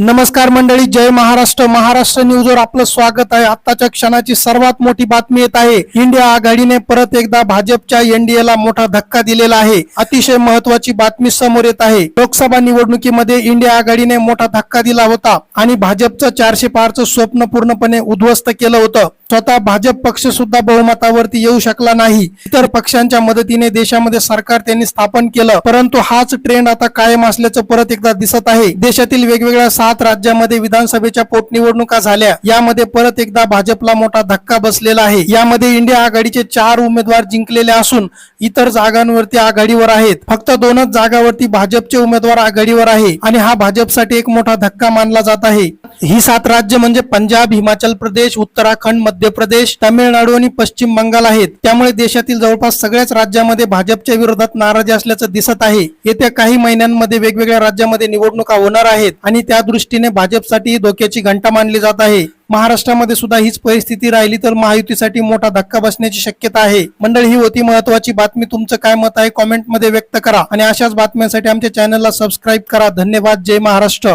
नमस्कार मंडळी जय महाराष्ट्र. महाराष्ट्र न्यूजवर आपलं स्वागत आहे. आत्ताच्या क्षणाची सर्वात मोठी बातमी येत आहे. इंडिया आघाडीने परत एकदा भाजपच्या एनडीए ला मोठा धक्का दिलेला आहे. अतिशय महत्वाची बातमी समोर येत आहे. लोकसभा निवडणुकीमध्ये इंडिया आघाडीने मोठा धक्का दिला होता आणि भाजपचं चारशे पारचं स्वप्न पूर्णपणे उद्ध्वस्त केलं होतं. स्वतः भाजप पक्ष सुद्धा बहुमतावरती येऊ शकला नाही. इतर पक्षांच्या मदतीने देशामध्ये सरकार त्यांनी स्थापन केलं. परंतु हाच ट्रेंड आता कायम असल्याचं परत एकदा दिसत आहे. देशातील वेगवेगळ्या सात राज्यामध्ये विधानसभेच्या पोटनिवडणुका झाल्या. यामध्ये परत एकदा भाजपला मोठा धक्का बसलेला आहे. यामध्ये इंडिया आघाडीचे चार उमेदवार जिंकलेले असून इतर जागांवरती आघाडीवर आहेत. फक्त दोनच जागावरती भाजपचे उमेदवार आघाडीवर आहे आणि हा भाजपसाठी एक मोठा धक्का मानला जात आहे. ही सात राज्य म्हणजे पंजाब हिमाचल प्रदेश उत्तराखंड मध्य मध्य प्रदेश तामिळनाडू आणि पश्चिम बंगाल आहेत. त्यामुळे देशातील जवळपास सगळ्याच राज्यामध्ये भाजपच्या विरोधात नाराजी असल्याचं दिसत आहे. येत्या काही महिन्यांमध्ये वेगवेगळ्या राज्यामध्ये निवडणुका होणार आहेत आणि त्या दृष्टीने भाजपसाठीही धोक्याची घंटा मानली जात आहे. महाराष्ट्रामध्ये सुद्धा हीच परिस्थिती राहिली तर महायुतीसाठी मोठा धक्का बसण्याची शक्यता आहे. मंडळ ही होती महत्वाची बातमी तुमचं काय मत आहे? कॉमेंटमध्ये व्यक्त करा आणि अशाच बातम्यांसाठी आमच्या चॅनलला सबस्क्राईब करा. धन्यवाद. जय महाराष्ट्र.